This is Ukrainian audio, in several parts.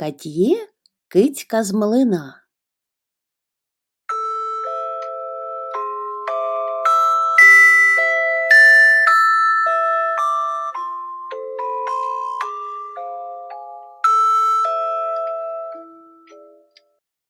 Кат'є кицька з млина.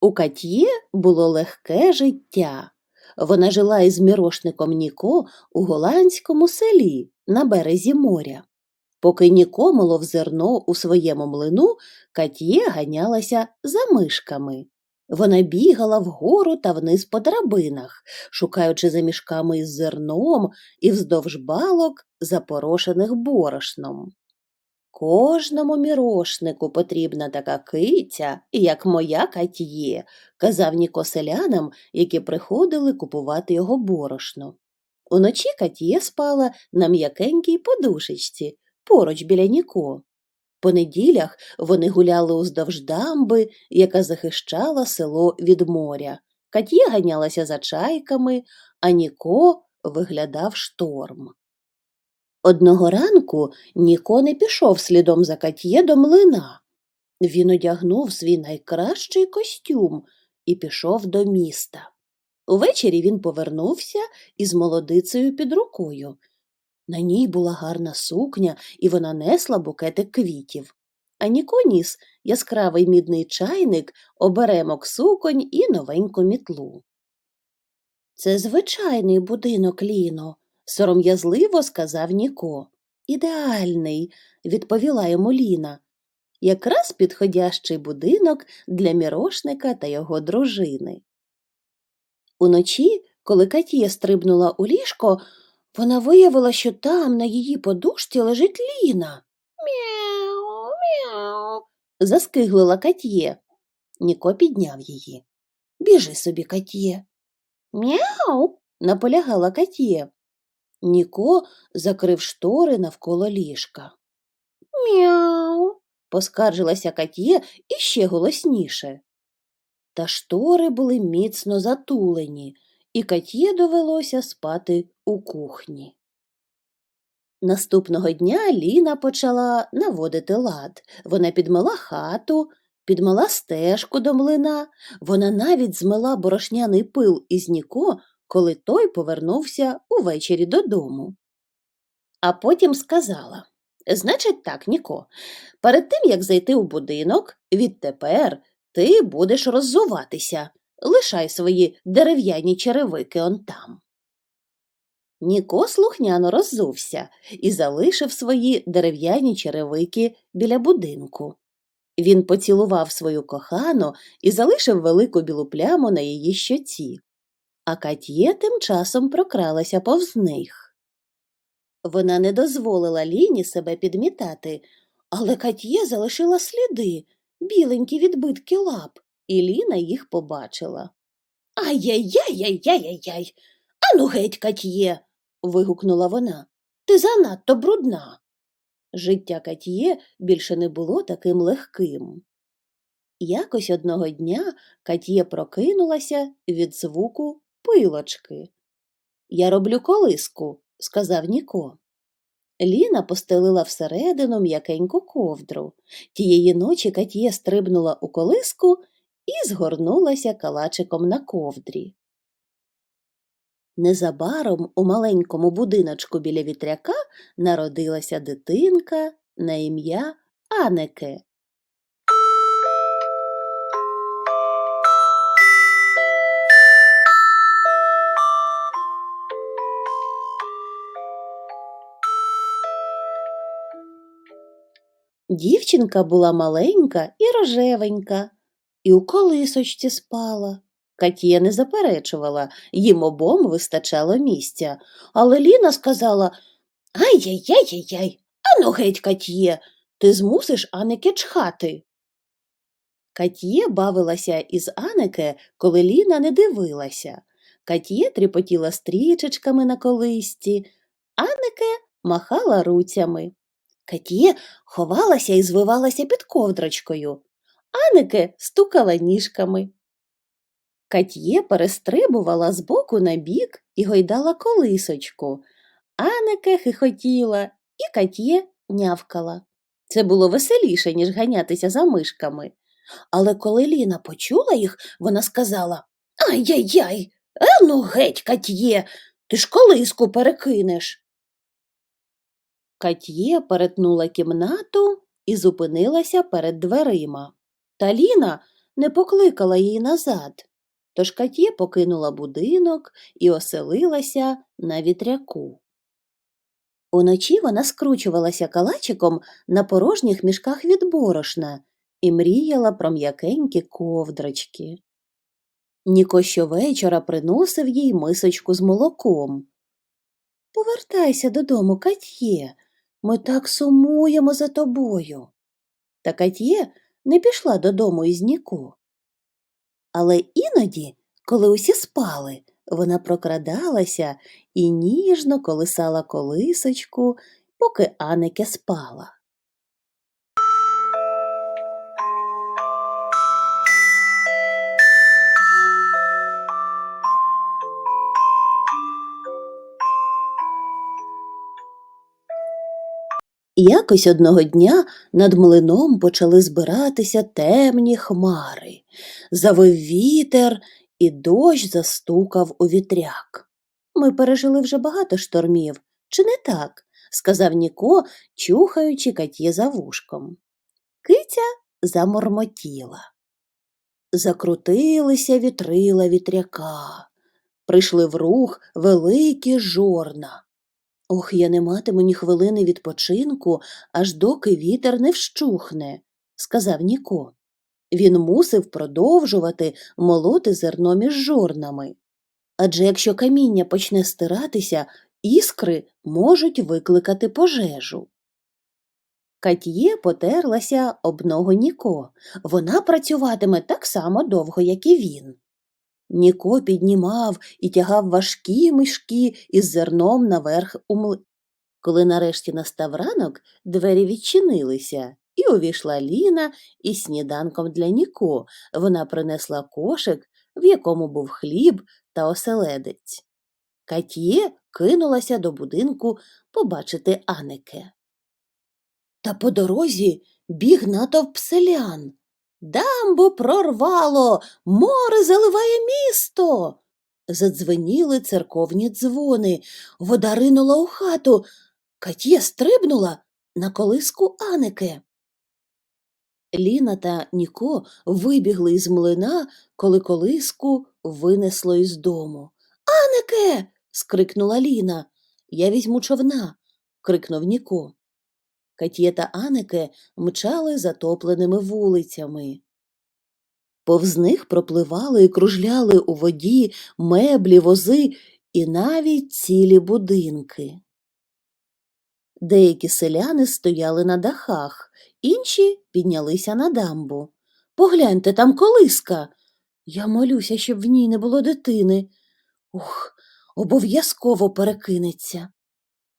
У Кат'є було легке життя. Вона жила із мірошником Ніко у голландському селі на березі моря. Поки Ніко молов зерно у своєму млину, Кат'є ганялася за мишками. Вона бігала вгору та вниз по драбинах, шукаючи за мішками із зерном і вздовж балок, запорошених борошном. Кожному мірошнику потрібна така киця, як моя Кат'є, казав Ніко селянам, які приходили купувати його борошно. Уночі Кат'є спала на м'якенькій подушечці, поруч біля Ніко. По неділях вони гуляли уздовж дамби, яка захищала село від моря. Кат'є ганялася за чайками, а Ніко виглядав шторм. Одного ранку Ніко не пішов слідом за Кат'є до млина. Він одягнув свій найкращий костюм і пішов до міста. Увечері він повернувся із молодицею під рукою. На ній була гарна сукня, і вона несла букетик квітів. А Ніко ніс яскравий мідний чайник, оберемок суконь і новеньку мітлу. Це звичайний будинок, Ліно, сором'язливо сказав Ніко. Ідеальний, відповіла йому Ліна. Якраз підходящий будинок для мірошника та його дружини. Уночі, коли Катія стрибнула у ліжко, вона виявила, що там на її подушці лежить Ліна. Мяу, мяу. заскиглила Катє. Ніко підняв її. Біжи собі, Катє. Мяу. наполягала Катє. Ніко закрив штори навколо ліжка. Мяу. поскаржилася Катє іще голосніше. Та штори були міцно затулені, і Катє довелося спати у кухні. Наступного дня Ліна почала наводити лад. Вона підмила хату, підмила стежку до млина, вона навіть змила борошняний пил із Ніко, коли той повернувся увечері додому. А потім сказала Значить так, Ніко, перед тим як зайти у будинок, відтепер ти будеш роззуватися. Лишай свої дерев'яні черевики он там. Ніко слухняно роззувся і залишив свої дерев'яні черевики біля будинку. Він поцілував свою кохану і залишив велику білу пляму на її щоці, а Катє тим часом прокралася повз них. Вона не дозволила Ліні себе підмітати, але Катє залишила сліди, біленькі відбитки лап, і Ліна їх побачила. Ай-яй-яй-яй-яй-яй. Ану геть, Катьє. Вигукнула вона. Ти занадто брудна. Життя Катьє більше не було таким легким. Якось одного дня Катьє прокинулася від звуку пилочки. Я роблю колиску, сказав Ніко. Ліна постелила всередину м'якеньку ковдру. Тієї ночі Катьє стрибнула у колиску і згорнулася калачиком на ковдрі. Незабаром у маленькому будиночку біля вітряка народилася дитинка на ім'я Анеке. Дівчинка була маленька і рожевенька, і у колисочці спала. Катія не заперечувала, їм обом вистачало місця. Але Ліна сказала Ай-яй-яй-яй-яй, ану геть, Катє, ти змусиш Анеке чхати. Катє бавилася із Анеке, коли Ліна не дивилася. Катє тріпотіла стрічечками на колисці, Анеке махала руцями. Катє ховалася і звивалася під ковдрочкою. Анеке стукала ніжками. Кат'є перестрибувала з боку на бік і гойдала колисочку. Анеке хихотіла, і Кат'є нявкала. Це було веселіше, ніж ганятися за мишками. Але коли Ліна почула їх, вона сказала Ай-яй-яй, е ну геть, Катьє, ти ж колиску перекинеш. Катьє перетнула кімнату і зупинилася перед дверима. Та Ліна не покликала її назад. Тож Катє покинула будинок і оселилася на вітряку. Уночі вона скручувалася калачиком на порожніх мішках від борошна і мріяла про м'якенькі ковдрочки. Ніко щовечора приносив їй мисочку з молоком. Повертайся додому, Катє, ми так сумуємо за тобою. Та Катє не пішла додому із Ніко. Але іноді, коли усі спали, вона прокрадалася і ніжно колисала колисочку, поки Анеке спала. Якось одного дня над млином почали збиратися темні хмари. Завив вітер, і дощ застукав у вітряк. Ми пережили вже багато штормів, чи не так? сказав Ніко, чухаючи Катє за вушком. Киця замормотіла. Закрутилися вітрила вітряка, прийшли в рух великі жорна. Ох, я не матиму ні хвилини відпочинку, аж доки вітер не вщухне, сказав Ніко. Він мусив продовжувати молоти зерно між жорнами. Адже якщо каміння почне стиратися, іскри можуть викликати пожежу. Катьє потерлася об ногу Ніко. Вона працюватиме так само довго, як і він. Ніко піднімав і тягав важкі мішки із зерном наверх у мли. Коли нарешті настав ранок, двері відчинилися, і увійшла Ліна із сніданком для Ніко. Вона принесла кошик, в якому був хліб та оселедець. Катьє кинулася до будинку побачити Анеке. Та по дорозі біг натовп селян. Дамбу прорвало, море заливає місто. Задзвеніли церковні дзвони, вода ринула у хату. Катє стрибнула на колиску Анеке. Ліна та Ніко вибігли із млина, коли колиску винесло із дому. Анеке. скрикнула Ліна. Я візьму човна. крикнув Ніко. Катє та Анеке мчали затопленими вулицями. Повз них пропливали і кружляли у воді меблі, вози і навіть цілі будинки. Деякі селяни стояли на дахах, інші піднялися на дамбу. Погляньте, там колиска. Я молюся, щоб в ній не було дитини. Ух, обов'язково перекинеться.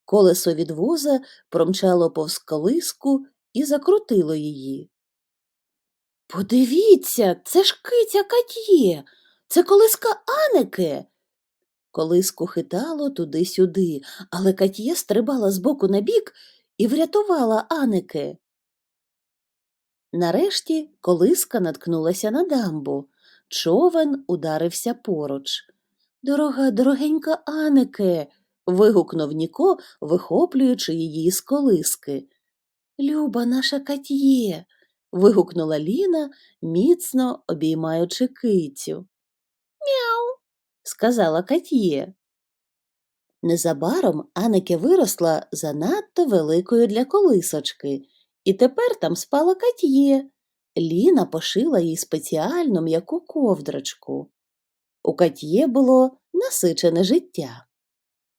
Колесо від воза промчало повз колиску і закрутило її. Подивіться, це ж киця Катє, це колиска Анеке. Колиску хитало туди-сюди, але Катє стрибала з боку на бік і врятувала Анеке. Нарешті колиска наткнулася на дамбу. Човен ударився поруч. Дорога, дорогенька Анеке. Вигукнув Ніко, вихоплюючи її з колиски. Люба наша Катє. вигукнула Ліна, міцно обіймаючи кицю. Мяу, сказала Катє. Незабаром Анеке виросла занадто великою для колисочки, і тепер там спала Катє. Ліна пошила їй спеціальну м'яку ковдрочку. У Катє було насичене життя.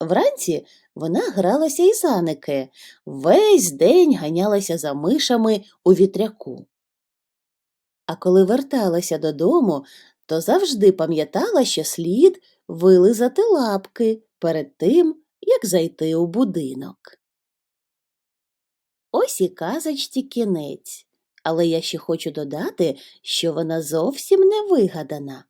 Вранці вона гралася із Анеке, весь день ганялася за мишами у вітряку. А коли верталася додому, то завжди пам'ятала, що слід вилизати лапки перед тим, як зайти у будинок. Ось і казочці кінець, але я ще хочу додати, що вона зовсім не вигадана.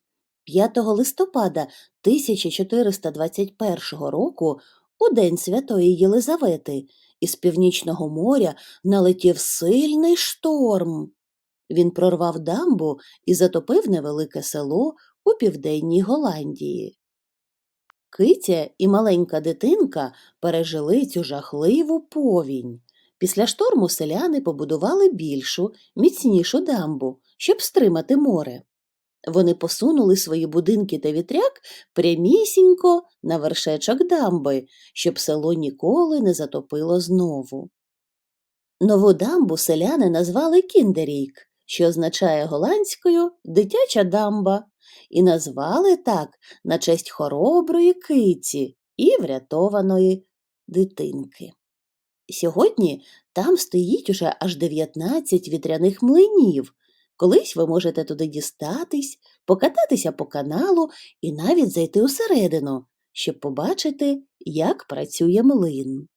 5 листопада 1421 року, у день святої Єлизавети, із північного моря налетів сильний шторм. Він прорвав дамбу і затопив невелике село у південній Голландії. Китя і маленька дитинка пережили цю жахливу повінь. Після шторму селяни побудували більшу, міцнішу дамбу, щоб стримати море. Вони посунули свої будинки та вітряк прямісінько на вершечок дамби, щоб село ніколи не затопило знову. Нову дамбу селяни назвали Кіндерійк, що означає голландською дитяча дамба, і назвали так на честь хороброї киці і врятованої дитинки. Сьогодні там стоїть уже аж 19 вітряних млинів. Колись ви можете туди дістатись, покататися по каналу і навіть зайти усередину, щоб побачити, як працює млин.